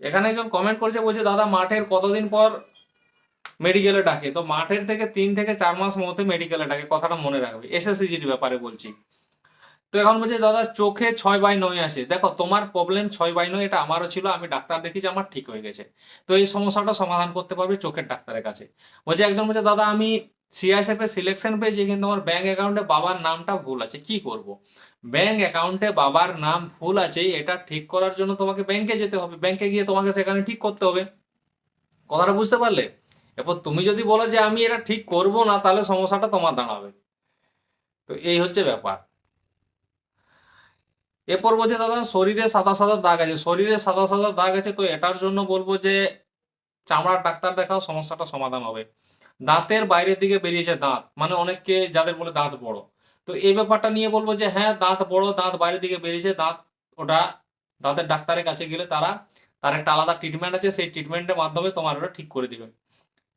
এখানে একজন কমেন্ট করছে, বলছে, দাদা, মাঠের কতদিন পর মেডিকেলে ডাকে? তো মাঠের থেকে তিন থেকে চার মাস মধ্যে মেডিকেলে ডাকে, কথাটা মনে রাখবে। এসএসসিজির ব্যাপারে বলছি। তো এখন বলছে, দাদা, চোখে ছয় বাই নয় আছে। দেখো, তোমার প্রবলেম ছয় বাই নয়, এটা আমারও ছিল, আমি ডাক্তার দেখিয়েছি, আমার ঠিক হয়ে গেছে। তো এই সমস্যাটা সমাধান করতে পারবে চোখের ডাক্তারের কাছে। বলছে, একজন বলছে, দাদা, আমি সিআইএসএফ এর সিলেকশন পেয়েছি, কিন্তু আমার ব্যাংক অ্যাকাউন্টে বাবার নামটা ভুল আছে। কি করব? ব্যাংক অ্যাকাউন্টে বাবার নাম ভুল আছে, এটা ঠিক করার জন্য তোমাকে ব্যাংকে যেতে হবে। ব্যাংকে গিয়ে তোমাকে সেখানে ঠিক করতে হবে। কথাটা বুঝতে পারলে? এরপর তুমি যদি বলো যে আমি এটা ঠিক করব না, তাহলে সমস্যাটা তোমার দাঁড়াবে। তো এই হচ্ছে ব্যাপার। এরপর বলছে, দাদা, শরীরে সাদা সাদা দাগ আছে। শরীরে সাদা সাদা দাগ আছে, তো এটার জন্য বলব যে চামড়ার ডাক্তার দেখাও সমস্যাটা সমাধান হবে। দাঁতের বাইরের দিকে বেরিয়েছে দাঁত। মানে অনেককে যাদের বলে দাঁত বড়। তো এই ব্যাপারটা নিয়ে বলব যে হ্যাঁ দাঁত বড়, দাঁত বাইরের দিকে বেরিয়েছে দাঁত ওটা দাঁতের ডাক্তারের কাছে গেলে তারা, তার একটা আলাদা ট্রিটমেন্ট আছে, সেই ট্রিটমেন্টের মাধ্যমে তোমার ওটা ঠিক করে দিবে।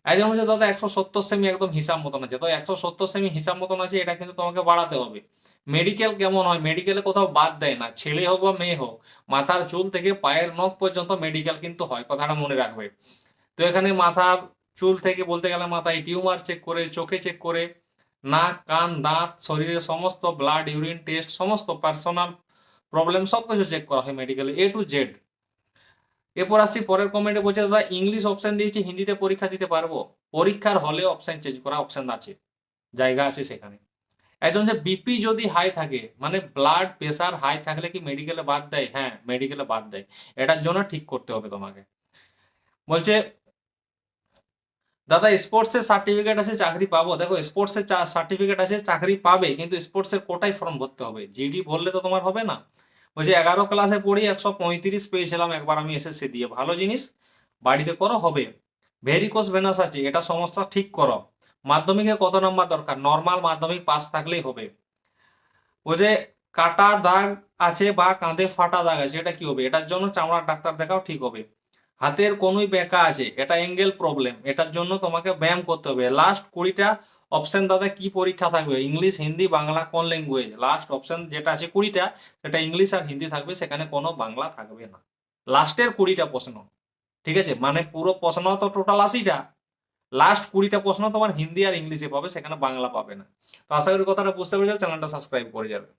একজন বলছে, দাদা, একশো সত্তর সেমি একদম হিসাব মতন আছে। তো একশো সত্তর সেমি হিসাব মতন আছে, এটা কিন্তু তোমাকে বাড়াতে হবে। মেডিকেল কেমন হয়? মেডিকেলে কোথাও বাদ দেয় না। ছেলে হোক বা মেয়ে হোক, মাথার চুল থেকে পায়ের নখ পর্যন্ত মেডিকেল কিন্তু হয়, কথাটা মনে রাখবে। তো এখানে মাথার চুল থেকে বলতে গেলে মাথায় টিউমার চেক করে, চোখে চেক করে, নাক, কান, দাঁত, শরীরের সমস্ত ব্লাড ইউরিন টেস্ট সমস্ত পার্সোনাল প্রবলেম সব কিছু চেক করা হয় মেডিকেলে এ টু জেড এরপর আসছি পরের কমেন্টে বলছে, দাদা ইংলিশ অপশন দিয়েছি, হিন্দিতে পরীক্ষা দিতে পারব। পরীক্ষার হলে অপশন চেঞ্জ করা অপশন আছে। জায়গা আছে সেখানে। একজন যে বিপি যদি হাই থাকে মানে ব্লাড প্রেশার হাই থাকলে কি মেডিকেলে বাদ দেয়? হ্যাঁ মেডিকেলে বাদ দেয়। এটার জন্য ঠিক করতে হবে তোমাকে। বলছে দাদা স্পোর্টসের সার্টিফিকেট আছে, চাকরি পাবো। দেখো স্পোর্টসের সার্টিফিকেট আছে, চাকরি পাবে, কিন্তু স্পোর্টসের কোটায় ফর্ম ভরতে হবে। জিডি বললে তো তোমার হবে না। বলছে এগারো ক্লাসে পড়ি, একশো পঁয়ত্রিশ পেয়েছিলাম, একবার আমি এসএসসি দিয়ে। ভালো জিনিস, বাড়িতে করো, হবে। ভেরিকোস ভেনাস আছে, এটা সমস্যা ঠিক করো। মাধ্যমিকে কত নাম্বার দরকার? নর্মাল মাধ্যমিক পাস থাকলেই হবে। বলছে কাটা দাগ আছে বা কাঁধে ফাটা দাগ আছে, এটা কি হবে? এটার জন্য চামড়ার ডাক্তার দেখাও ঠিক হবে। হাতের কোনোই বেঁকা আছে, এটা অ্যাঙ্গেল প্রবলেম এটার জন্য তোমাকে ব্যায়াম করতে হবে। লাস্ট কুড়িটা অপশন দাদা, কি পরীক্ষা থাকবে? ইংলিশ হিন্দি বাংলা কোন ল্যাঙ্গুয়েজ লাস্ট অপশন যেটা আছে কুড়িটা, সেটা ইংলিশ আর হিন্দি থাকবে, সেখানে কোনো বাংলা থাকবে না। লাস্টের কুড়িটা প্রশ্ন, ঠিক আছে? মানে পুরো প্রশ্ন তো টোটাল আশিটা। লাস্ট কুড়িটা প্রশ্ন তোমার হিন্দি আর ইংলিশে পাবে, সেখানে বাংলা পাবে না। তো আশা করি কথাটা বুঝতে পেরেছ, চ্যানেলটা সাবস্ক্রাইব করে যাবে।